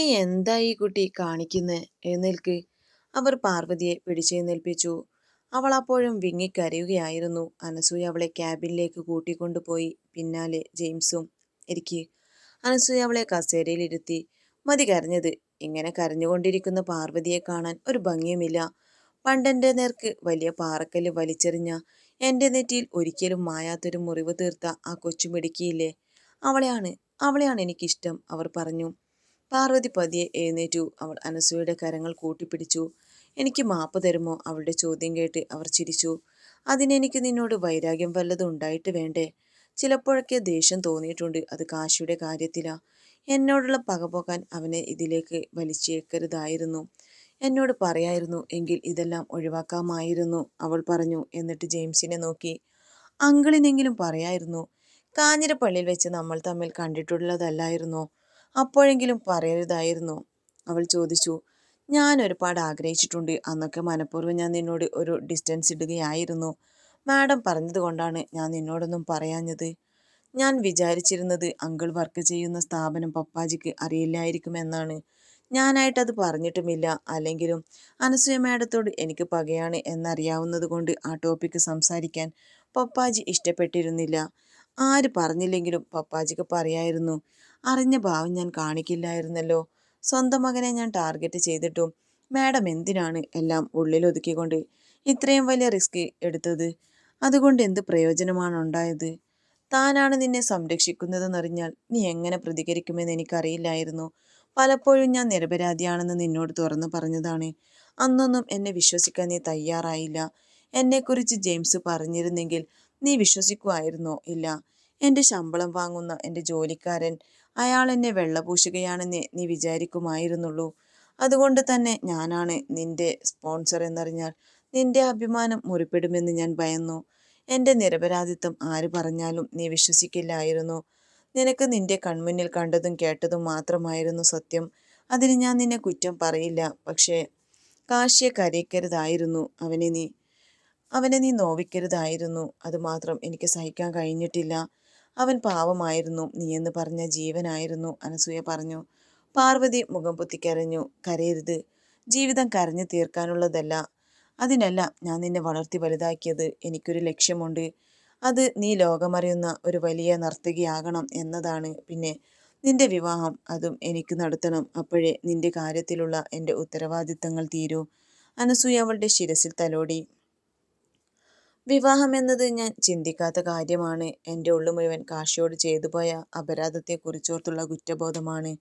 നീ എന്താ ഈ കുട്ടി കാണിക്കുന്നു? എഴുന്നേൽക്ക്. അവർ പാർവതിയെ പിടിച്ചെഴുന്നേൽപ്പിച്ചു അവൾ അപ്പോഴും വിങ്ങിക്കരയുകയായിരുന്നു. അനസൂയ അവളെ ക്യാബിനിലേക്ക് കൂട്ടിക്കൊണ്ടുപോയി. പിന്നാലെ ജെയിംസും എനിക്ക് അനസൂയ അവളെ കസേരയിലിരുത്തി. മതി കരഞ്ഞത്. ഇങ്ങനെ കരഞ്ഞുകൊണ്ടിരിക്കുന്ന പാർവതിയെ കാണാൻ ഒരു ഭംഗിയുമില്ല. പണ്ടെന്റെ നേർക്ക് വലിയ പാറക്കല്ല് വലിച്ചെറിഞ്ഞ എന്റെ നെറ്റിയിൽ ഒരിക്കലും മായാത്തൊരു മുറിവ് തീർത്ത ആ കൊച്ചു മിടുക്കിയില്ലേ? അവളെയാണ് അവളെയാണ് എനിക്കിഷ്ടം അവർ പറഞ്ഞു. പാർവതി പതിയെ എഴുന്നേറ്റു. അവൾ അനസൂയയുടെ കരങ്ങൾ കൂട്ടിപ്പിടിച്ചു. എനിക്ക് മാപ്പ് തരുമോ? അവളുടെ ചോദ്യം കേട്ട് അവർ ചിരിച്ചു. അതിനെനിക്ക് നിന്നോട് വൈരാഗ്യം വല്ലതും ഉണ്ടായിട്ട് വേണ്ടേ? ചിലപ്പോഴൊക്കെ ദേഷ്യം തോന്നിയിട്ടുണ്ട്. അത് കാശിയുടെ കാര്യത്തിലാ. എന്നോടുള്ള പക പോകാൻ അവനെ ഇതിലേക്ക് വലിച്ചേക്കരുതായിരുന്നു. എന്നോട് പറയായിരുന്നു എങ്കിൽ ഇതെല്ലാം ഒഴിവാക്കാമായിരുന്നു അവൾ പറഞ്ഞു. എന്നിട്ട് ജെയിംസിനെ നോക്കി. അങ്കിളിനെങ്കിലും പറയായിരുന്നു. കാഞ്ഞിരപ്പള്ളിയിൽ വെച്ച് നമ്മൾ തമ്മിൽ കണ്ടിട്ടുള്ളതല്ലായിരുന്നോ? അപ്പോഴെങ്കിലും പറയരുതായിരുന്നു. അവൾ ചോദിച്ചു ഞാൻ ഒരുപാട് ആഗ്രഹിച്ചിട്ടുണ്ട്. അന്നൊക്കെ മനഃപൂർവം ഞാൻ നിന്നോട് ഒരു ഡിസ്റ്റൻസ് ഇടുകയായിരുന്നു. മാഡം പറഞ്ഞതുകൊണ്ടാണ് ഞാൻ നിന്നോടൊന്നും പറയാഞ്ഞത്. ഞാൻ വിചാരിച്ചിരുന്നത് അങ്കിൾ വർക്ക് ചെയ്യുന്ന സ്ഥാപനം പപ്പാജിക്ക് അറിയില്ലായിരിക്കുമെന്നാണ് ഞാനായിട്ടത് പറഞ്ഞിട്ടുമില്ല. അല്ലെങ്കിലും അനസൂയ മാഡത്തോട് എനിക്ക് പകയാണ് എന്നറിയാവുന്നത് കൊണ്ട് ആ ടോപ്പിക്ക് സംസാരിക്കാൻ പപ്പാജി ഇഷ്ടപ്പെട്ടിരുന്നില്ല. ആര് പറഞ്ഞില്ലെങ്കിലും പപ്പാജിക്ക് പറയായിരുന്നു അറിഞ്ഞ ഭാവം ഞാൻ കാണിക്കില്ലായിരുന്നല്ലോ. സ്വന്തം മകനെ ഞാൻ ടാർഗറ്റ് ചെയ്തിട്ടും മാഡം എന്തിനാണ് എല്ലാം ഉള്ളിലൊതുക്കിക്കൊണ്ട് ഇത്രയും വലിയ റിസ്ക് എടുത്തത്? അതുകൊണ്ട് എന്ത് പ്രയോജനമാണ് ഉണ്ടായത്? താനാണ് നിന്നെ സംരക്ഷിക്കുന്നതെന്നറിഞ്ഞാൽ നീ എങ്ങനെ പ്രതികരിക്കുമെന്ന് എനിക്കറിയില്ലായിരുന്നു. പലപ്പോഴും ഞാൻ നിരപരാധിയാണെന്ന് നിന്നോട് തുറന്നു പറഞ്ഞതാണ്. അന്നൊന്നും എന്നെ വിശ്വസിക്കാൻ നീ തയ്യാറായില്ല. എന്നെക്കുറിച്ച് ജെയിംസ് പറഞ്ഞിരുന്നെങ്കിൽ നീ വിശ്വസിക്കുമായിരുന്നോ? ഇല്ല. എന്റെ ശമ്പളം വാങ്ങുന്ന എന്റെ ജോലിക്കാരൻ അയാൾ എന്നെ വെള്ളപൂശുകയാണെന്ന് നീ വിചാരിക്കുമായിരുന്നുള്ളൂ. അതുകൊണ്ട് തന്നെ ഞാനാണ് നിന്റെ സ്പോൺസർ എന്നറിഞ്ഞാൽ നിന്റെ അഭിമാനം മുറിപ്പെടുമെന്ന് ഞാൻ ഭയന്നു. എന്റെ നിരപരാധിത്വം ആര് പറഞ്ഞാലും നീ വിശ്വസിക്കില്ലായിരുന്നു. നിനക്ക് നിന്റെ കൺമുന്നിൽ കണ്ടതും കേട്ടതും മാത്രമായിരുന്നു സത്യം. അതിന് ഞാൻ നിന്നെ കുറ്റം പറയില്ല. പക്ഷേ കാശിയെ കരയിക്കരുതായിരുന്നു അവനെ നീ. അവനെ നീ നോവിക്കരുതായിരുന്നു. അതുമാത്രം എനിക്ക് സഹിക്കാൻ കഴിഞ്ഞിട്ടില്ല. അവൻ പാവമായിരുന്നു. നീയെന്ന് പറഞ്ഞ ജീവനായിരുന്നു അനസൂയ പറഞ്ഞു. പാർവതി മുഖം പൊത്തിക്കരഞ്ഞു. കരയരുത്. ജീവിതം കരഞ്ഞു തീർക്കാനുള്ളതല്ല. അതിനല്ല ഞാൻ നിന്നെ വളർത്തി വലുതാക്കിയത്. എനിക്കൊരു ലക്ഷ്യമുണ്ട്. അത് നീ ലോകമറിയുന്ന ഒരു വലിയ നർത്തകിയാകണം എന്നതാണ്. പിന്നെ നിന്റെ വിവാഹം അതും എനിക്ക് നടത്തണം. അപ്പോഴേ നിന്റെ കാര്യത്തിലുള്ള എന്റെ ഉത്തരവാദിത്തങ്ങൾ തീരൂ. അനസൂയ അവളുടെ ശിരസിൽ തലോടി. വിവാഹം എന്നത് ഞാൻ ചിന്തിക്കാത്ത കാര്യമാണ്. എന്റെ ഉള്ളു മുഴുവൻ കാശിയോട് ചെയ്തു ചെയ്തുപോയ അപരാധത്തെക്കുറിച്ചോർത്തുള്ള കുറ്റബോധമാണ്.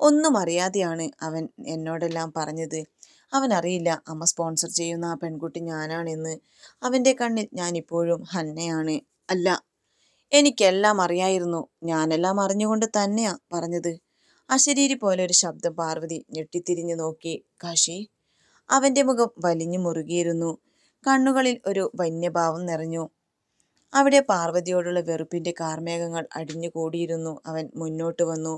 ഒന്നും അറിയാതെയാണ് അവൻ എന്നോടെല്ലാം പറഞ്ഞത്. അവൻ അറിയില്ല അമ്മ സ്പോൺസർ ചെയ്യുന്ന ആ പെൺകുട്ടി ഞാനാണെന്ന്. അവന്റെ കണ്ണിൽ ഞാൻ ഇപ്പോഴും ഹന്നയാണ്. അല്ല എനിക്കെല്ലാം അറിയായിരുന്നു. ഞാനെല്ലാം അറിഞ്ഞുകൊണ്ട് തന്നെയാ പറഞ്ഞത്. അശരീരി പോലെ ഒരു ശബ്ദം പാർവതി ഞെട്ടിത്തിരിഞ്ഞു നോക്കി. കാശി? അവന്റെ മുഖം വലിഞ്ഞു മുറുകിയിരുന്നു. കണ്ണുകളിൽ ഒരു വന്യഭാവം നിറഞ്ഞു. അവിടെ പാർവതിയോടുള്ള വെറുപ്പിന്റെ കാർമേഘങ്ങൾ അടിഞ്ഞുകൂടിയിരുന്നു. അവൻ മുന്നോട്ട് വന്നു.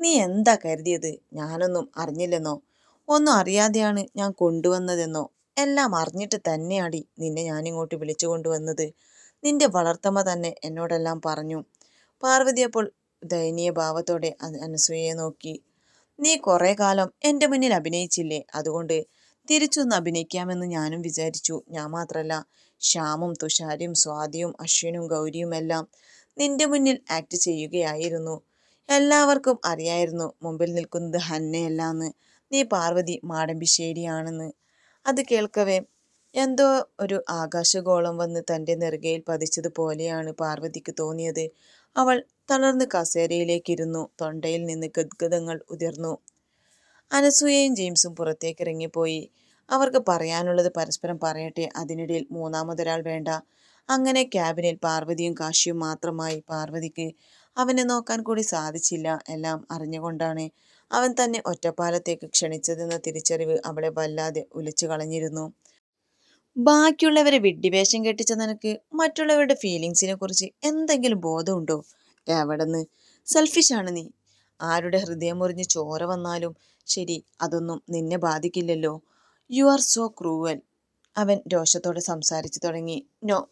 നീ എന്താ കരുതിയത്? ഞാനൊന്നും അറിഞ്ഞില്ലെന്നോ? ഒന്നും അറിയാതെയാണ് ഞാൻ കൊണ്ടുവന്നതെന്നോ? എല്ലാം അറിഞ്ഞിട്ട് തന്നെയാടി നിന്നെ ഞാനിങ്ങോട്ട് വിളിച്ചു കൊണ്ടുവന്നത് നിന്റെ വളർത്തമ്മ തന്നെ എന്നോടെല്ലാം പറഞ്ഞു. പാർവതി അപ്പോൾ ദയനീയ ഭാവത്തോടെ അനസൂയയെ നോക്കി. നീ കുറേ കാലം എന്റെ മുന്നിൽ അഭിനയിച്ചില്ലേ? അതുകൊണ്ട് തിരിച്ചൊന്ന് അഭിനയിക്കാമെന്ന് ഞാനും വിചാരിച്ചു. ഞാൻ മാത്രല്ല ശ്യാമും തുഷാരിയും സ്വാതിയും അശ്വിനും ഗൗരിയും എല്ലാം നിന്റെ മുന്നിൽ ആക്ട് ചെയ്യുകയായിരുന്നു. എല്ലാവർക്കും അറിയായിരുന്നു മുമ്പിൽ നിൽക്കുന്നത് ഹന്നയല്ലാന്ന്. നീ പാർവതി മാടമ്പിശ്ശേരിയാണെന്ന്. അത് കേൾക്കവേ എന്തോ ഒരു ആകാശഗോളം വന്ന് തന്റെ നെറുകയിൽ പതിച്ചതുപോലെയാണ് പാർവതിക്ക് തോന്നിയത്. അവൾ തളർന്ന് കസേരയിലേക്കിരുന്നു. തൊണ്ടയിൽ നിന്ന് ഗദ്ഗതങ്ങൾ ഉതിർന്നു. അനസൂയയും ജെയിംസും പുറത്തേക്ക് ഇറങ്ങിപ്പോയി. അവർക്ക് പറയാനുള്ളത് പരസ്പരം പറയട്ടെ അതിനിടയിൽ മൂന്നാമതൊരാൾ വേണ്ട. അങ്ങനെ ക്യാബിനിൽ പാർവതിയും കാശിയും മാത്രമായി പാർവതിക്ക് അവനെ നോക്കാൻ കൂടി സാധിച്ചില്ല. എല്ലാം അറിഞ്ഞുകൊണ്ടാണ് അവൻ തന്നെ ഒറ്റപ്പാലത്തേക്ക് ക്ഷണിച്ചതെന്ന തിരിച്ചറിവ് അവളെ വല്ലാതെ ഉലച്ചു കളഞ്ഞിരുന്നു. ബാക്കിയുള്ളവരെ വിഡ്ഢിവേഷം കെട്ടിച്ച നിനക്ക് മറ്റുള്ളവരുടെ ഫീലിങ്സിനെ കുറിച്ച് എന്തെങ്കിലും ബോധമുണ്ടോ? എവിടെന്ന്? സെൽഫിഷാണ് നീ. ആരുടെ ഹൃദയം മുറിഞ്ഞ് ചോര വന്നാലും ശരി അതൊന്നും നിന്നെ ബാധിക്കില്ലല്ലോ. യു ആർ സോ ക്രൂവൽ അവൻ രോഷത്തോടെ സംസാരിച്ചു തുടങ്ങി. നോ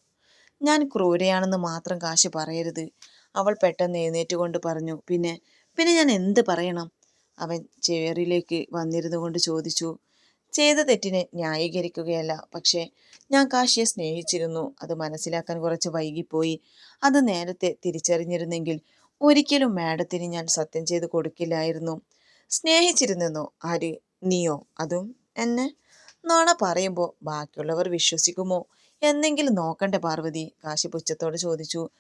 ഞാൻ ക്രൂരയാണെന്ന് മാത്രം കാശ് പറയരുത്. അവൾ പെട്ടെന്ന് എഴുന്നേറ്റുകൊണ്ട് പറഞ്ഞു. പിന്നെ പിന്നെ ഞാൻ എന്ത് പറയണം? അവൻ ചെയറിലേക്ക് വന്നിരുന്നു കൊണ്ട് ചോദിച്ചു. ചെയ്ത തെറ്റിനെ ന്യായീകരിക്കുകയല്ല പക്ഷേ ഞാൻ കാശിയെ സ്നേഹിച്ചിരുന്നു. അത് മനസ്സിലാക്കാൻ കുറച്ച് വൈകിപ്പോയി. അത് നേരത്തെ തിരിച്ചറിഞ്ഞിരുന്നെങ്കിൽ ഒരിക്കലും മാഡത്തിന് ഞാൻ സത്യം ചെയ്ത് കൊടുക്കില്ലായിരുന്നു. സ്നേഹിച്ചിരുന്നെന്നോ? ആര്? നീയോ? അതും എന്നെ? നാണ പറയുമ്പോൾ ബാക്കിയുള്ളവർ വിശ്വസിക്കുമോ? എന്നെങ്കിലും നോക്കണ്ടേ പാർവതി? കാശി പുച്ഛത്തോട് ചോദിച്ചു.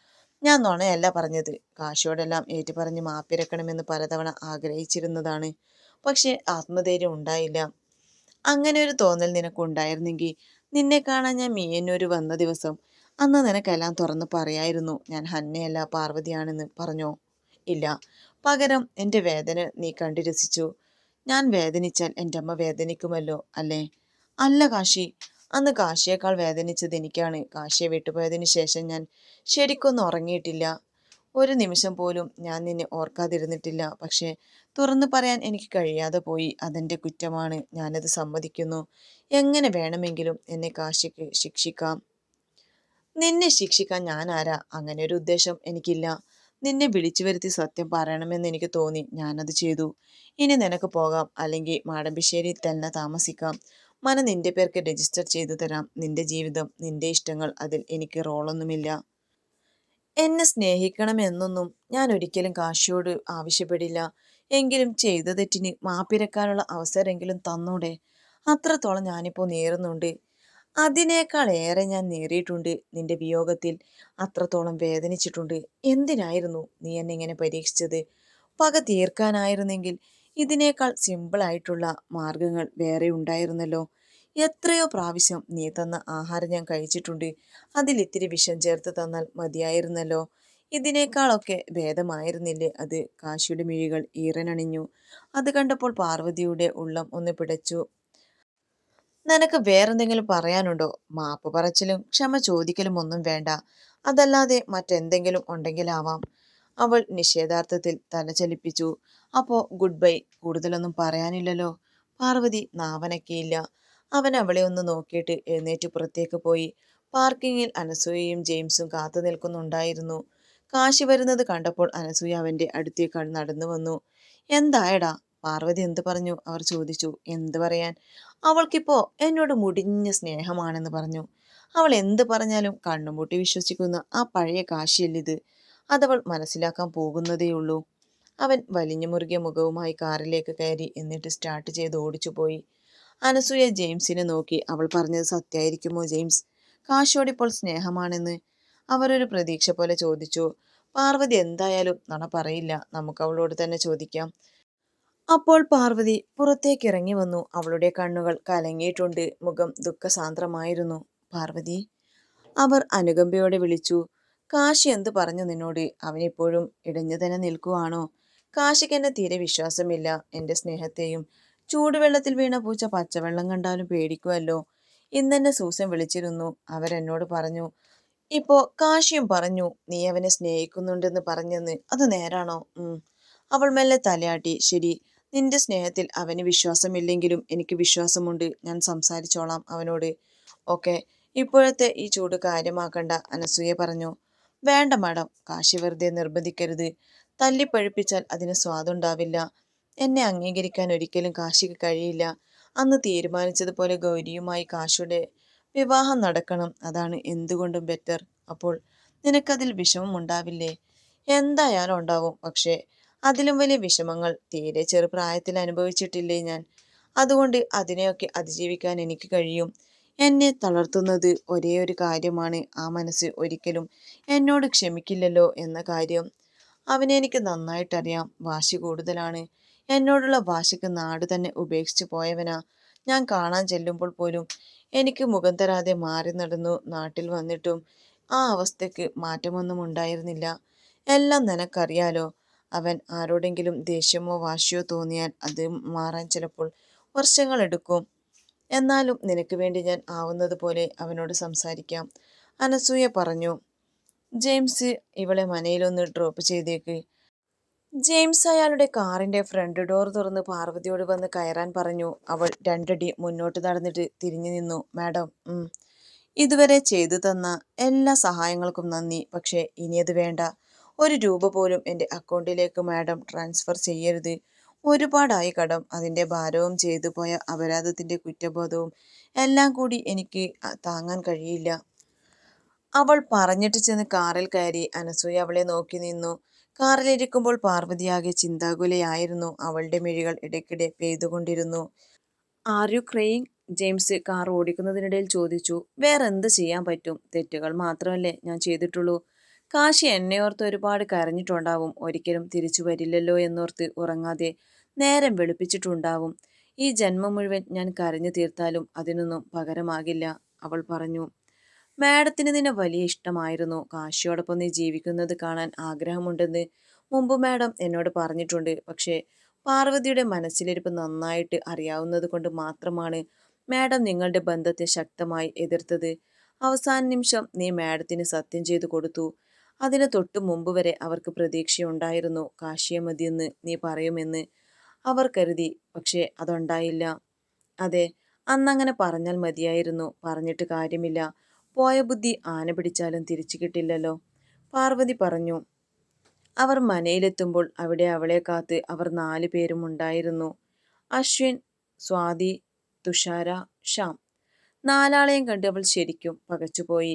ഞാൻ നുണയല്ല പറഞ്ഞത്. കാശിയോടെല്ലാം ഏറ്റുപറഞ്ഞ് മാപ്പിരക്കണമെന്ന് പലതവണ ആഗ്രഹിച്ചിരുന്നതാണ്. പക്ഷേ ആത്മധൈര്യം ഉണ്ടായില്ല. അങ്ങനെ ഒരു തോന്നൽ നിനക്കുണ്ടായിരുന്നെങ്കിൽ നിന്നെ കാണാൻ ഞാൻ മീയന്നൂർ വന്ന ദിവസം അന്ന് നിനക്കെല്ലാം തുറന്ന് പറയായിരുന്നു. ഞാൻ ഹന്നയല്ല പാർവതിയാണെന്ന്. പറഞ്ഞോ? ഇല്ല. പകരം എന്റെ വേദന നീ കണ്ടു രസിച്ചു. ഞാൻ വേദനിച്ചാൽ എന്റെ അമ്മ വേദനിക്കുമല്ലോ അല്ലേ? അല്ല കാശി അന്ന് കാശിയേക്കാൾ വേദനിച്ചത് എനിക്കാണ്. കാശിയെ വിട്ടുപോയതിനു ശേഷം ഞാൻ ശരിക്കൊന്നും ഉറങ്ങിയിട്ടില്ല. ഒരു നിമിഷം പോലും ഞാൻ നിന്നെ ഓർക്കാതിരുന്നിട്ടില്ല. പക്ഷേ തുറന്നു പറയാൻ എനിക്ക് കഴിയാതെ പോയി. അതെന്റെ കുറ്റമാണ്. ഞാനത് സമ്മതിക്കുന്നു. എങ്ങനെ വേണമെങ്കിലും എന്നെ കാശിക്ക് ശിക്ഷിക്കാം. നിന്നെ ശിക്ഷിക്കാൻ ഞാൻ ആരാ? അങ്ങനെ ഒരു ഉദ്ദേശം എനിക്കില്ല. നിന്നെ വിളിച്ചു വരുത്തി സത്യം പറയണമെന്ന് എനിക്ക് തോന്നി. ഞാനത് ചെയ്തു. ഇനി നിനക്ക് പോകാം. അല്ലെങ്കിൽ മാടമ്പിശ്ശേരി തന്നെ താമസിക്കാം. മന നിന്റെ പേർക്ക് രജിസ്റ്റർ ചെയ്തു തരാം. നിന്റെ ജീവിതം നിന്റെ ഇഷ്ടങ്ങൾ അതിൽ എനിക്ക് റോളൊന്നുമില്ല. എന്നെ സ്നേഹിക്കണമെന്നൊന്നും ഞാൻ ഒരിക്കലും കാശിയോട് ആവശ്യപ്പെടില്ല. എങ്കിലും ചെയ്ത തെറ്റിന് മാപ്പിരക്കാനുള്ള അവസരമെങ്കിലും തന്നൂടെ. അത്രത്തോളം ഞാനിപ്പോൾ നേരുന്നുണ്ട്. അതിനേക്കാൾ ഏറെ ഞാൻ നേറിയിട്ടുണ്ട് നിന്റെ വിയോഗത്തിൽ. അത്രത്തോളം വേദനിച്ചിട്ടുണ്ട്. എന്തിനായിരുന്നു നീ എന്നെ ഇങ്ങനെ പരീക്ഷിച്ചത്? പക തീർക്കാനായിരുന്നെങ്കിൽ ഇതിനേക്കാൾ സിമ്പിളായിട്ടുള്ള മാർഗങ്ങൾ വേറെ ഉണ്ടായിരുന്നല്ലോ. എത്രയോ പ്രാവശ്യം നീ തന്ന ആഹാരം ഞാൻ കഴിച്ചിട്ടുണ്ട്. അതിൽ ഇത്തിരി വിഷം ചേർത്ത് തന്നാൽ മതിയായിരുന്നല്ലോ. ഇതിനേക്കാളൊക്കെ ഭേദമായിരുന്നില്ലേ അത്? കാശിയുടെ മിഴികൾ ഈറനണിഞ്ഞു. അത് കണ്ടപ്പോൾ പാർവതിയുടെ ഉള്ളം ഒന്ന് പിടച്ചു. നിനക്ക് വേറെന്തെങ്കിലും പറയാനുണ്ടോ? മാപ്പ് പറച്ചിലും ക്ഷമ ചോദിക്കലും ഒന്നും വേണ്ട. അതല്ലാതെ മറ്റെന്തെങ്കിലും ഉണ്ടെങ്കിലാവാം. അവൾ നിഷേധാർത്ഥത്തിൽ തല ചലിപ്പിച്ചു. അപ്പോ ഗുഡ് ബൈ. കൂടുതലൊന്നും പറയാനില്ലല്ലോ. പാർവതി നാവനക്കിയില്ല അവൻ അവളെ ഒന്ന് നോക്കിയിട്ട് എഴുന്നേറ്റ് പുറത്തേക്ക് പോയി. പാർക്കിങ്ങിൽ അനസൂയയും ജെയിംസും കാത്തു നിൽക്കുന്നുണ്ടായിരുന്നു. കാശി വരുന്നത് കണ്ടപ്പോൾ അനസൂയ അവന്റെ അടുത്തേക്ക് നടന്നു വന്നു. എന്തായടാ? പാർവതി എന്ത് പറഞ്ഞു? അവർ ചോദിച്ചു എന്ത് പറയാൻ? അവൾക്കിപ്പോൾ എന്നോട് മുടിഞ്ഞ സ്നേഹമാണെന്ന് പറഞ്ഞു. അവൾ എന്ത് പറഞ്ഞാലും കണ്ണുമൂട്ടി വിശ്വസിക്കുന്ന. ആ പഴയ കാശിയല്ലിത്. അതവൾ മനസ്സിലാക്കാൻ പോകുന്നതേയുള്ളൂ. അവൻ വലിഞ്ഞു മുറുകിയ മുഖവുമായി കാറിലേക്ക് കയറി എന്നിട്ട് സ്റ്റാർട്ട് ചെയ്ത് ഓടിച്ചു പോയി അനസൂയ ജെയിംസിനെ നോക്കി. അവൾ പറഞ്ഞത് സത്യമായിരിക്കുമോ ജെയിംസ്? കാശോടിപ്പോൾ സ്നേഹമാണെന്ന്. അവരൊരു പ്രതീക്ഷ പോലെ ചോദിച്ചു. പാർവതി എന്തായാലും നണ പറയില്ല. നമുക്ക് അവളോട് തന്നെ ചോദിക്കാം. അപ്പോൾ പാർവതി പുറത്തേക്ക് ഇറങ്ങി വന്നു. അവളുടെ കണ്ണുകൾ കലങ്ങിയിട്ടുണ്ട്. മുഖം ദുഃഖസാന്ദ്രമായിരുന്നു. പാർവതി അവർ അനുകമ്പയോടെ വിളിച്ചു. കാശി എന്ത് പറഞ്ഞു നിന്നോട്? അവനിപ്പോഴും ഇടഞ്ഞു തന്നെ നിൽക്കുവാണോ? കാശിക്ക് എന്നെ തീരെ വിശ്വാസമില്ല. എന്റെ സ്നേഹത്തെയും ചൂടുവെള്ളത്തിൽ വീണ പൂച്ച പച്ചവെള്ളം കണ്ടാലും പേടിക്കുമല്ലോ ഇന്നെന്നെ സൂസൻ വിളിച്ചിരുന്നു. അവരെന്നോട് പറഞ്ഞു ഇപ്പോ കാശിയും പറഞ്ഞു നീ അവനെ സ്നേഹിക്കുന്നുണ്ടെന്ന് പറഞ്ഞെന്ന്. അത് നേരാണോ? അവൾ മെല്ലെ തലയാട്ടി ശരി. നിന്റെ സ്നേഹത്തിൽ അവന് വിശ്വാസമില്ലെങ്കിലും എനിക്ക് വിശ്വാസമുണ്ട്. ഞാൻ സംസാരിച്ചോളാം അവനോട്. ഓക്കെ. ഇപ്പോഴത്തെ ഈ ചൂട് കാര്യമാക്കണ്ട അനസൂയ പറഞ്ഞു. വേണ്ട മാഡം കാശി വെറുതെ നിർബന്ധിക്കരുത്. തല്ലിപ്പഴുപ്പിച്ചാൽ അതിന് സ്വാദുണ്ടാവില്ല. എന്നെ അംഗീകരിക്കാൻ ഒരിക്കലും കാശിക്ക് കഴിയില്ല. അന്ന് തീരുമാനിച്ചതുപോലെ ഗൗരിയുമായി കാശിയുടെ വിവാഹം നടക്കണം. അതാണ് എന്തുകൊണ്ടും ബെറ്റർ അപ്പോൾ നിനക്കതിൽ വിഷമം ഉണ്ടാവില്ലേ എന്തായാലും ഉണ്ടാവും. പക്ഷേ അതിലും വലിയ വിഷമങ്ങൾ തീരെ ചെറുപ്രായത്തിൽ അനുഭവിച്ചിട്ടില്ലേ ഞാൻ? അതുകൊണ്ട് അതിനെയൊക്കെ അതിജീവിക്കാൻ എനിക്ക് കഴിയും. എന്നെ തളർത്തുന്നത് ഒരേ ഒരു കാര്യമാണ്. ആ മനസ്സ് ഒരിക്കലും എന്നോട് ക്ഷമിക്കില്ലല്ലോ എന്ന കാര്യം. അവനെ എനിക്ക് നന്നായിട്ടറിയാം. വാശി കൂടുതലാണ്. എന്നോടുള്ള വാശിക്ക് നാട് തന്നെ ഉപേക്ഷിച്ചു പോയവനാ. ഞാൻ കാണാൻ ചെല്ലുമ്പോൾ പോലും എനിക്ക് മുഖം തരാതെ മാറി നടന്നു നാട്ടിൽ വന്നിട്ടും ആ അവസ്ഥയ്ക്ക് മാറ്റമൊന്നും ഉണ്ടായിരുന്നില്ല. എല്ലാം നിനക്കറിയാലോ. അവൻ ആരോടെങ്കിലും ദേഷ്യമോ വാശിയോ തോന്നിയാൽ അത് മാറാൻ ചിലപ്പോൾ വർഷങ്ങളെടുക്കും. എന്നാലും നിനക്ക് വേണ്ടി ഞാൻ ആവുന്നത് പോലെ അവനോട് സംസാരിക്കാം. അനസൂയ പറഞ്ഞു ജെയിംസ് ഇവളെ മനയിലൊന്ന് ഡ്രോപ്പ് ചെയ്തേക്ക്. ജെയിംസ് അയാളുടെ കാറിന്റെ ഫ്രണ്ട് ഡോർ തുറന്ന് പാർവതിയോട് വന്ന് കയറാൻ പറഞ്ഞു. അവൾ രണ്ടടി മുന്നോട്ട് നടന്നിട്ട് തിരിഞ്ഞു നിന്നു. മാഡം ഇതുവരെ ചെയ്തു തന്ന എല്ലാ സഹായങ്ങൾക്കും നന്ദി. പക്ഷേ ഇനി അത് വേണ്ട. ഒരു രൂപ പോലും എന്റെ അക്കൗണ്ടിലേക്ക് മാഡം ട്രാൻസ്ഫർ ചെയ്യരുത്. ഒരുപാടായി കടം. അതിന്റെ ഭാരവും ചെയ്തു പോയ അപരാധത്തിന്റെ കുറ്റബോധവും എല്ലാം കൂടി എനിക്ക് താങ്ങാൻ കഴിയില്ല. അവൾ പറഞ്ഞിട്ട് ചെന്ന് കാറിൽ കയറി അനസൂയ അവളെ നോക്കി നിന്നു. കാറിലിരിക്കുമ്പോൾ പാർവതിയാകെ ചിന്താകുലയായിരുന്നു. അവളുടെ മിഴികൾ ഇടയ്ക്കിടെ പെയ്തുകൊണ്ടിരുന്നു. Are you crying James car ഓടിക്കുന്നതിനിടയിൽ ചോദിച്ചു. വേറെന്ത് ചെയ്യാൻ പറ്റും? തെറ്റുകൾ മാത്രമല്ലേ ഞാൻ ചെയ്തിട്ടുള്ളൂ. കാശി എന്നെയോർത്ത് ഒരുപാട് കരഞ്ഞിട്ടുണ്ടാവും. ഒരിക്കലും തിരിച്ചു വരില്ലല്ലോ എന്നോർത്ത് ഉറങ്ങാതെ നേരം വെളുപ്പിച്ചിട്ടുണ്ടാവും. ഈ ജന്മം മുഴുവൻ ഞാൻ കരഞ്ഞു തീർത്താലും അതിനൊന്നും പകരമാകില്ല അവൾ പറഞ്ഞു. മാഡത്തിന് നിന്നെ വലിയ ഇഷ്ടമായിരുന്നു. കാശിയോടൊപ്പം നീ ജീവിക്കുന്നത് കാണാൻ ആഗ്രഹമുണ്ടെന്ന് മുമ്പ് മാഡം എന്നോട് പറഞ്ഞിട്ടുണ്ട്. പക്ഷേ പാർവതിയുടെ മനസ്സിലിരിപ്പ് നന്നായിട്ട് അറിയാവുന്നത് കൊണ്ട് മാത്രമാണ് മാഡം നിങ്ങളുടെ ബന്ധത്തെ ശക്തമായി എതിർത്തത്. അവസാന നിമിഷം നീ മാഡത്തിന് സത്യം ചെയ്തു കൊടുത്തു. അതിന് തൊട്ടു മുമ്പ് വരെ അവർക്ക് പ്രതീക്ഷയുണ്ടായിരുന്നു. കാശിയെ മതിയെന്ന് നീ പറയുമെന്ന് അവർ കരുതി. പക്ഷേ അതുണ്ടായില്ല. അതെ അന്നങ്ങനെ പറഞ്ഞാൽ മതിയായിരുന്നു. പറഞ്ഞിട്ട് കാര്യമില്ല. പോയ ബുദ്ധി ആന പിടിച്ചാലും തിരിച്ചു കിട്ടില്ലല്ലോ. പാർവതി പറഞ്ഞു. അവർ മനയിലെത്തുമ്പോൾ അവിടെ അവളെ കാത്ത് അവർ നാലു പേരും ഉണ്ടായിരുന്നു. അശ്വിൻ സ്വാതി തുഷാര ഷ്യാം നാലാളെയും കണ്ട് അവൾ ശരിക്കും പകച്ചുപോയി.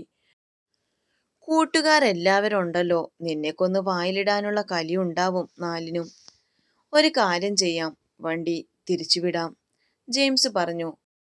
കൂട്ടുകാരെല്ലാവരും ഉണ്ടല്ലോ. നിന്നെക്കൊന്ന് വായിലിടാനുള്ള കലിയുണ്ടാവും നാലിനും. ഒരു കാര്യം ചെയ്യാം. വണ്ടി തിരിച്ചുവിടാം. ജെയിംസ് പറഞ്ഞു